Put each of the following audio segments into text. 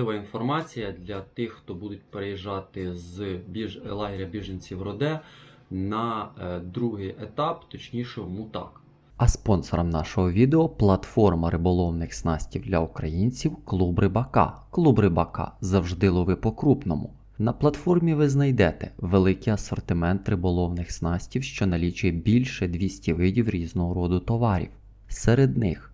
інформація для тих, хто будуть переїжджати з біж... лагеря біженців Роде на е, другий етап, точніше Мутак. А спонсором нашого відео платформа риболовних снастів для українців Клуб Рибака. Клуб Рибака завжди лови по крупному. На платформі ви знайдете великий асортимент риболовних снастів, що налічує більше 200 видів різного роду товарів. Серед них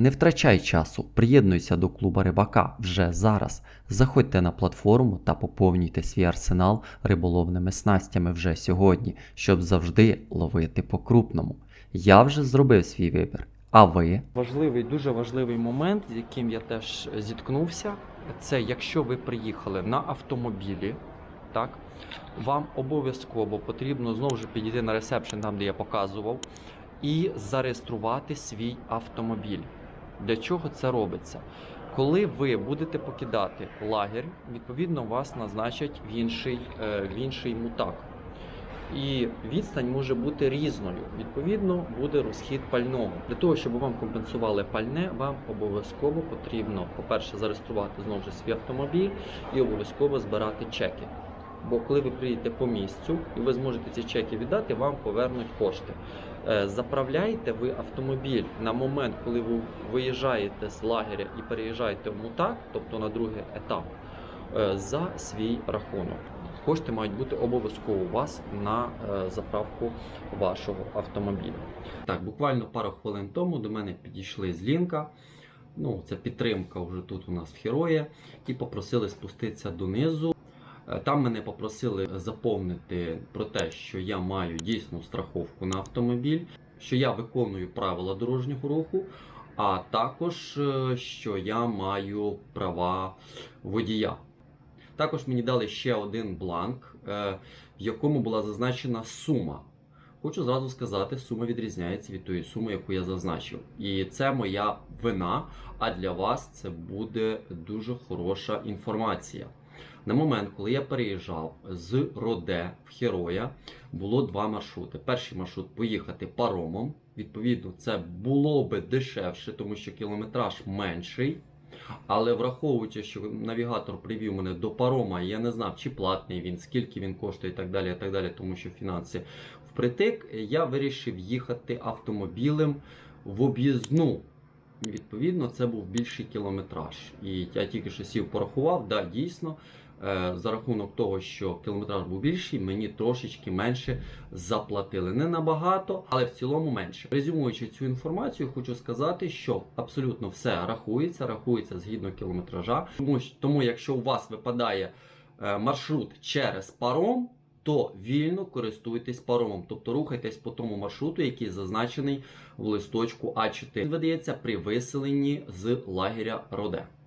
Не втрачай часу, приєднуйся до клуба рибака вже зараз. Заходьте на платформу та поповнюйте свій арсенал риболовними снастями вже сьогодні, щоб завжди ловити по крупному. Я вже зробив свій вибір. А ви? Важливий, дуже важливий момент, з яким я теж зіткнувся, це якщо ви приїхали на автомобілі, так, вам обов'язково потрібно знову ж підійти на ресепшн, там де я показував, і зареєструвати свій автомобіль. Для чого це робиться? Коли ви будете покидати лагерь, відповідно вас назначать в інший, е, в інший мутак. І відстань може бути різною. Відповідно, буде розхід пального. Для того, щоб вам компенсували пальне, вам обов'язково потрібно, по-перше, зареєструвати знову ж свій автомобіль і обов'язково збирати чеки. Бо коли ви приїдете по місцю і ви зможете ці чеки віддати, вам повернуть кошти. Е, Заправляйте ви автомобіль на момент, коли ви виїжджаєте з лагеря і переїжджаєте в мутак, тобто на другий етап, е, за свій рахунок. Кошти мають бути обов'язково у вас на е, заправку вашого автомобіля. Так, буквально пару хвилин тому до мене підійшли з Лінка. Ну, це підтримка вже тут у нас в Хероє, і попросили спуститися донизу. Е, Там мене попросили заповнити про те, що я маю дійсну страховку на автомобіль, що я виконую правила дорожнього руху, а також е, що я маю права водія. Також мені дали ще один бланк, е, в якому була зазначена сума. Хочу зразу сказати, сума відрізняється від тої суми, яку я зазначив. І це моя вина, а для вас це буде дуже хороша інформація. На момент, коли я переїжджав з Роде в Хероя, було два маршрути. Перший маршрут поїхати паромом. Відповідно, це було би дешевше, тому що кілометраж менший. Але враховуючи, що навігатор привів мене до парома, я не знав, чи платний він, скільки він коштує і так далі, і так далі, тому що фінанси впритик, я вирішив їхати автомобілем в об'їзну. Відповідно, це був більший кілометраж. І я тільки що сів порахував, да, дійсно, е, за рахунок того, що кілометраж був більший, мені трошечки менше заплатили. Не набагато, але в цілому менше. Резюмуючи цю інформацію, хочу сказати, що абсолютно все рахується, рахується згідно кілометража. Тому, тому якщо у вас випадає е, маршрут через паром, то вільно користуйтесь паромом, тобто рухайтесь по тому маршруту, який зазначений в листочку А4. Він видається при виселенні з лагеря Роде.